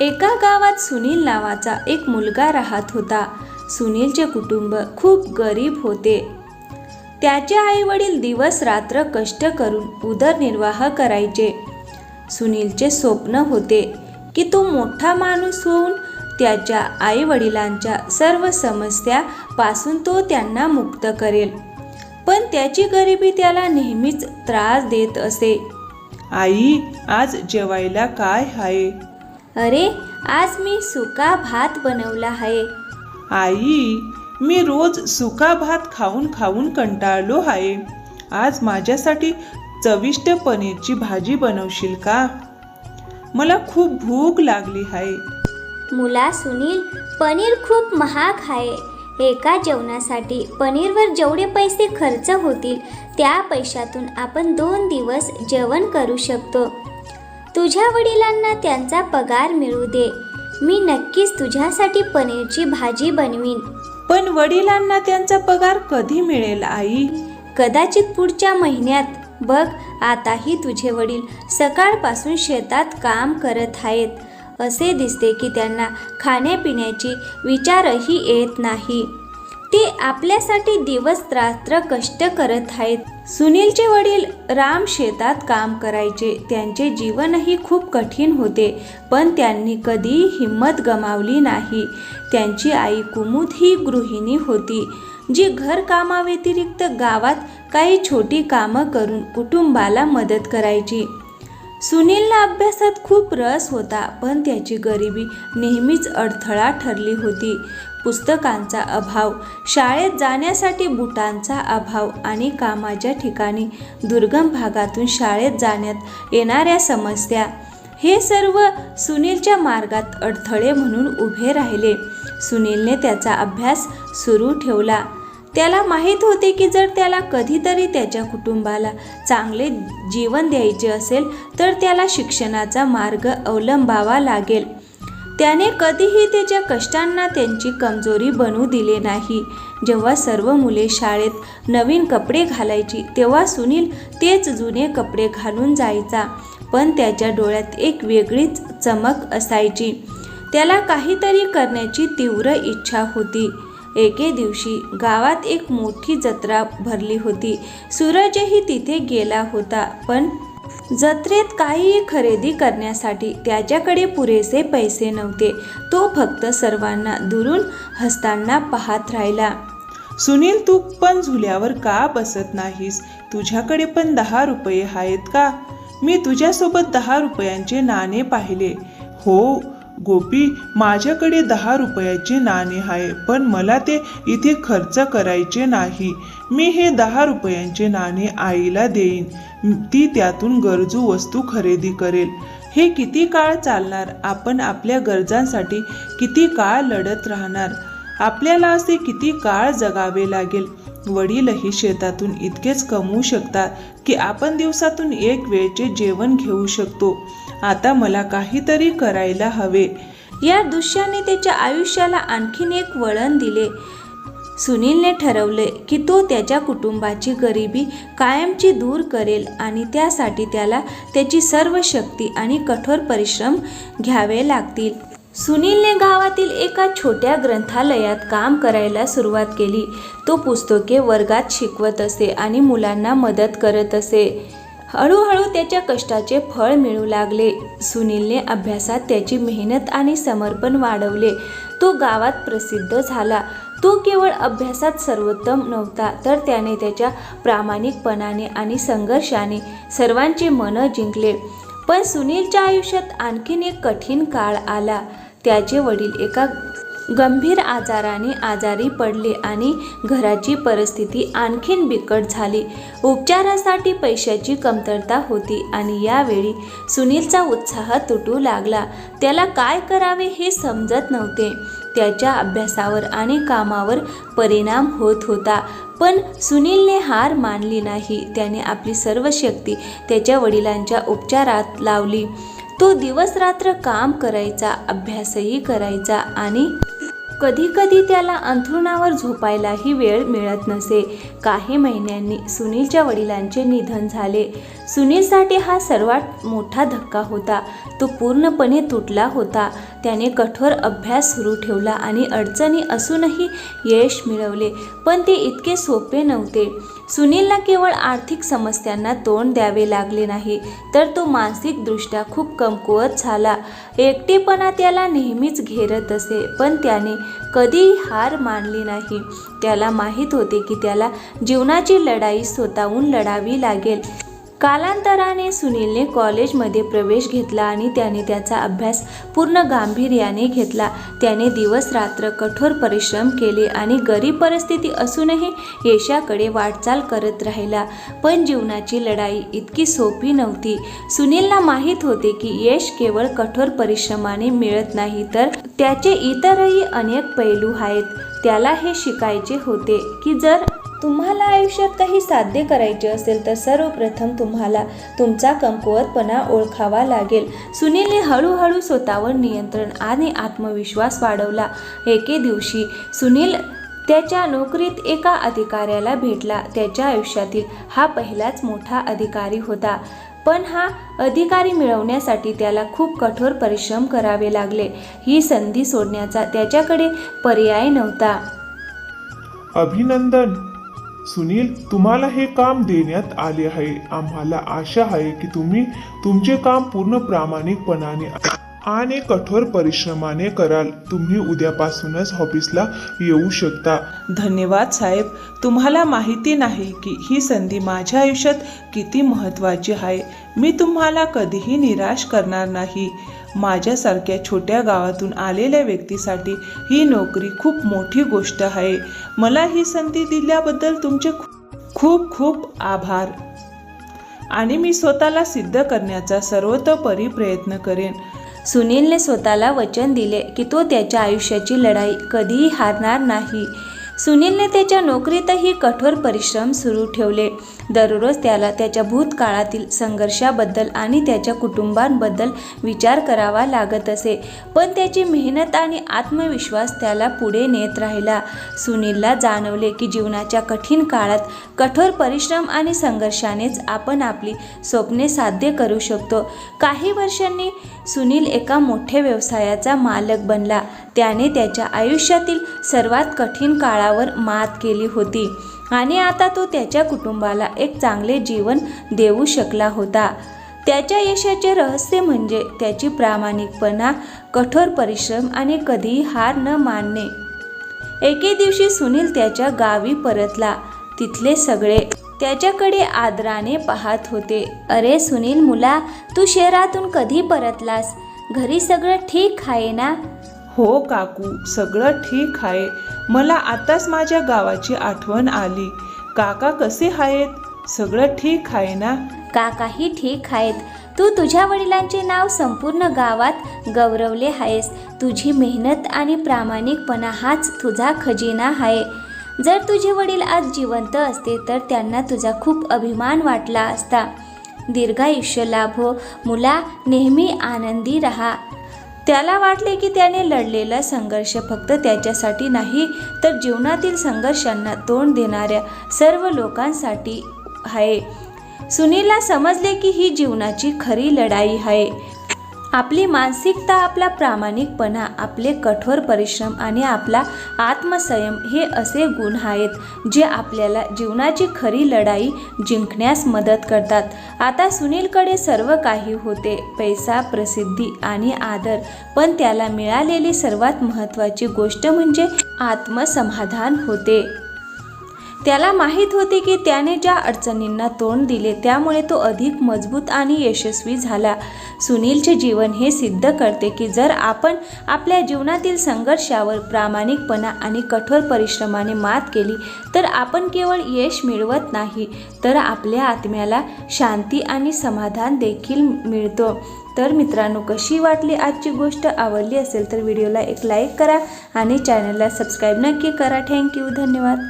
एका गावात सुनील नावाचा एक मुलगा राहत होता. सुनीलचे कुटुंब खूप गरीब होते. त्याचे आई वडील दिवस रात्र कष्ट करून उदरनिर्वाह करायचे. सुनीलचे स्वप्न होते की तो मोठा माणूस होऊन त्याच्या आई वडिलांच्या सर्व समस्यापासून तो त्यांना मुक्त करेल. पण त्याची गरिबी त्याला नेहमीच त्रास देत असे. आई आज जेवायला काय आहे अरे आज मी सुका भात बनवला आहे आई मी रोज सुका भात खाऊन खाऊन कंटाळलो आहे आज माझ्यासाठी चविष्ट पनीरची भाजी बनवशील का? मला खूप भूक लागली आहे मुला सुनील पनीर खूप महाग आहे एका जेवणासाठी पनीरवर जेवढे पैसे खर्च होतील त्या पैशातून आपण दोन दिवस जेवण करू शकतो. तुझ्या वडिलांना त्यांचा पगार मिळू दे. मी नक्कीच तुझ्यासाठी पनीरची भाजी बनवीन. पण वडिलांना त्यांचा पगार कधी मिळेल आई? कदाचित पुढच्या महिन्यात. बघ आताही तुझे वडील सकाळपासून शेतात काम करत आहेत. असे दिसते की त्यांना खाण्यापिण्याची विचारही येत नाही. ते आपल्यासाठी दिवस रात्र कष्ट करत आहेत. सुनीलचे वडील राम शेतात काम करायचे. त्यांचे जीवनही खूप कठीण होते पण त्यांनी कधीही हिंमत गमावली नाही. त्यांची आई कुमुद ही गृहिणी होती जी घरकामाव्यतिरिक्त गावात काही छोटी कामं करून कुटुंबाला मदत करायची. सुनीलला अभ्यासात खूप रस होता पण त्याची गरिबी नेहमीच अडथळा ठरली होती. पुस्तकांचा अभाव शाळेत जाण्यासाठी बुटांचा अभाव आणि कामाच्या ठिकाणी दुर्गम भागातून शाळेत जाण्यात येणाऱ्या समस्या हे सर्व सुनीलच्या मार्गात अडथळे म्हणून उभे राहिले. सुनीलने त्याचा अभ्यास सुरू ठेवला. त्याला माहीत होते की जर त्याला कधीतरी त्याच्या कुटुंबाला चांगले जीवन द्यायचे असेल तर त्याला शिक्षणाचा मार्ग अवलंबावा लागेल. त्याने कधीही त्याच्या कष्टांना त्यांची कमजोरी बनू दिले नाही. जेव्हा सर्व मुले शाळेत नवीन कपडे घालायची तेव्हा सुनील तेच जुने कपडे घालून जायचा. पण त्याच्या डोळ्यात एक वेगळीच चमक असायची. त्याला काहीतरी करण्याची तीव्र इच्छा होती. एके दिवशी गावात एक मोठी जत्रा भरली होती. सूरजही तिथे गेला होता. पण जत्रेत काहीही खरेदी करण्यासाठी त्याच्याकडे पुरेसे पैसे नव्हते. तो फक्त सर्वांना दुरून हसताना पाहत राहिला. सुनील तू पण झुल्यावर का बसत नाहीस? तुझ्याकडे पण दहा रुपये आहेत का? मी तुझ्यासोबत दहा रुपयांचे नाणे पाहिले. हो गोपी माझ्याकडे दहा रुपयाचे नाणे आहे पण मला ते इथे खर्च करायचे नाही. मी हे दहा रुपयांचे नाणे आईला देईन. ती त्यातून गरजू वस्तू खरेदी करेल. हे किती काळ चालणार? आपण आपल्या गरजांसाठी किती काळ लढत राहणार? आपल्याला असे किती काळ जगावे लागेल? वडीलही शेतातून इतकेच कमवू शकतात की आपण दिवसातून एक वेळचे जेवण घेऊ शकतो. आता मला काहीतरी करायला हवे. या दृश्याने त्याच्या आयुष्याला आणखीन एक वळण दिले. सुनीलने ठरवले की तो त्याच्या कुटुंबाची गरिबी कायमची दूर करेल आणि त्यासाठी त्याला त्याची सर्व शक्ती आणि कठोर परिश्रम घ्यावे लागतील. सुनीलने गावातील एका छोट्या ग्रंथालयात काम करायला सुरुवात केली. तो पुस्तके वर्गात शिकवत असे आणि मुलांना मदत करत असे. हळूहळू त्याच्या कष्टाचे फळ मिळू लागले. सुनीलने अभ्यासात त्याची मेहनत आणि समर्पण वाढवले. तो गावात प्रसिद्ध झाला. तो केवळ अभ्यासात सर्वोत्तम नव्हता तर त्याने त्याच्या प्रामाणिकपणाने आणि संघर्षाने सर्वांचे मन जिंकले. पण सुनीलच्या आयुष्यात आणखीन एक कठीण काळ आला. त्याचे वडील एका गंभीर आजाराने आजारी पडले आणि घराची परिस्थिती आणखीन बिकट झाली. उपचारासाठी पैशाची कमतरता होती आणि यावेळी सुनीलचा उत्साह तुटू लागला. त्याला काय करावे हे समजत नव्हते. त्याच्या अभ्यासावर आणि कामावर परिणाम होत होता. पण सुनीलने हार मानली नाही. त्याने आपली सर्व शक्ती त्याच्या वडिलांच्या उपचारात लावली. तो दिवस रात्र काम करायचा अभ्यासही करायचा आणि कधीकधी त्याला अंथरुणावर झोपायलाही वेळ मिळत नसे. काही महिन्यांनी सुनीलच्या वडिलांचे निधन झाले. सुनीलसाठी हा सर्वात मोठा धक्का होता. तो पूर्णपणे तुटला होता. त्याने कठोर अभ्यास सुरू ठेवला आणि अडचणी असूनही यश मिळवले. पण ते इतके सोपे नव्हते. सुनीलला केवळ आर्थिक समस्यांना तोंड द्यावे लागले नाही तर तो मानसिकदृष्ट्या खूप कमकुवत झाला. एकटेपणा त्याला नेहमीच घेरत असे पण त्याने कधीही हार मानली नाही. त्याला माहीत होते की त्याला जीवनाची लढाई स्वतःहून लढावी लागेल. कालांतराने सुनीलने कॉलेजमध्ये प्रवेश घेतला आणि त्याने त्याचा अभ्यास पूर्ण गांभीर्याने घेतला. त्याने दिवस रात्र कठोर परिश्रम केले आणि गरीब परिस्थिती असूनही यशाकडे वाटचाल करत राहिला. पण जीवनाची लढाई इतकी सोपी नव्हती. सुनीलला माहीत होते की यश केवळ कठोर परिश्रमाने मिळत नाही तर त्याचे इतरही अनेक पैलू आहेत. त्याला हे शिकायचे होते की जर तुम्हाला आयुष्यात काही साध्य करायचे असेल तर सर्वप्रथम तुम्हाला तुमचा कमकुवतपणा ओळखावा लागेल. सुनीलने हळूहळू स्वतःवर नियंत्रण आणि आत्मविश्वास वाढवला. एके दिवशी सुनील त्याच्या नोकरीत एका अधिकाऱ्याला भेटला. त्याच्या आयुष्यातील हा पहिलाच मोठा अधिकारी होता. पण हा अधिकारी मिळवण्यासाठी त्याला खूप कठोर परिश्रम करावे लागले. ही संधी सोडण्याचा त्याच्याकडे पर्याय नव्हता. अभिनंदन! सुनील तुम्हाला हे काम देण्यात आले आहे. आम्हाला आशा आहे की तुम्ही तुमचे काम पूर्ण प्रामाणिकपणाने आणि कठोर परिश्रमाने कराल. तुम्ही उद्यापासूनच ऑफिसला येऊ शकता. धन्यवाद साहेब. तुम्हाला माहिती नाही की ही संधी माझ्या आयुष्यात किती महत्त्वाची आहे. मी तुम्हाला कधीही निराश करणार नाही. माझ्यासारख्या छोट्या गावातून आलेल्या व्यक्तीसाठी ही नोकरी खूप मोठी गोष्ट आहे. मला ही संधी दिल्याबद्दल तुमचे खूप खूप आभार. आणि मी स्वतःला सिद्ध करण्याचा सर्वतोपरी प्रयत्न करेन. सुनीलने स्वतःला वचन दिले की तो त्याच्या आयुष्याची लढाई कधीही हारणार नाही. सुनीलने त्याच्या नोकरीतही कठोर परिश्रम सुरू ठेवले. दररोज त्याला त्याच्या भूतकाळातील संघर्षाबद्दल आणि त्याच्या कुटुंबांबद्दल विचार करावा लागत असे. पण त्याची मेहनत आणि आत्मविश्वास त्याला पुढे नेत राहिला. सुनीलला जाणवले की जीवनाच्या कठीण काळात कठोर परिश्रम आणि संघर्षानेच आपण आपली स्वप्ने साध्य करू शकतो. काही वर्षांनी सुनील एका मोठ्या व्यवसायाचा मालक बनला. त्याने त्याच्या आयुष्यातील सर्वात कठीण काळावर मात केली होती. आणि आता तो त्याच्या कुटुंबाला एक चांगले जीवन देऊ शकला होता. त्याच्या यशाचे रहस्य म्हणजे त्याची प्रामाणिकपणा कठोर परिश्रम आणि कधीही हार न मानणे. एके दिवशी सुनील त्याच्या गावी परतला. तिथले सगळे त्याच्याकडे आदराने पाहत होते. अरे सुनील मुला तू शहरातून कधी परतलास? घरी सगळं ठीक आहे ना? हो काकू सगळं ठीक आहे. मला आताच माझ्या गावाची आठवण आली. काका कसे आहेत? सगळं ठीक आहे ना? काकाही ठीक आहेत. तू तुझ्या वडिलांचे नाव संपूर्ण गावात गौरवले आहेस. तुझी मेहनत आणि प्रामाणिकपणा हाच तुझा खजिना आहे. जर तुझे वडील आज जिवंत असते तर त्यांना तुझा खूप अभिमान वाटला असता. दीर्घायुष्य लाभो. मुला नेहमी आनंदी रहा. त्याला वाटले की त्याने लढलेला संघर्ष फक्त त्याच्यासाठी नाही तर जीवनातील संघर्षांना तोंड देणाऱ्या सर्व लोकांसाठी आहे. सुनीलला समजले की ही जीवनाची खरी लढाई आहे. आपली मानसिकता आपला प्रामाणिकपणा आपले कठोर परिश्रम आणि आपला आत्मसंयम हे असे गुण आहेत जे आपल्याला जीवनाची खरी लढाई जिंकण्यास मदत करतात. आता सुनीलकडे सर्व काही होते पैसा प्रसिद्धी आणि आदर पण त्याला मिळालेली सर्वात महत्त्वाची गोष्ट म्हणजे आत्मसमाधान होते. त्याला माहीत होते की त्याने ज्या अडचणींना तोंड दिले त्यामुळे तो अधिक मजबूत आणि यशस्वी झाला. सुनीलचे जीवन हे सिद्ध करते की जर आपण आपल्या जीवनातील संघर्षावर प्रामाणिकपणा आणि कठोर परिश्रमाने मात केली तर आपण केवळ यश मिळवत नाही तर आपल्या आत्म्याला शांती आणि समाधान देखील मिळतो. तर मित्रांनो कशी वाटली आजची गोष्ट? आवडली असेल तर व्हिडिओला एक लाईक करा आणि चॅनलला सबस्क्राईब नक्की करा. थँक्यू धन्यवाद.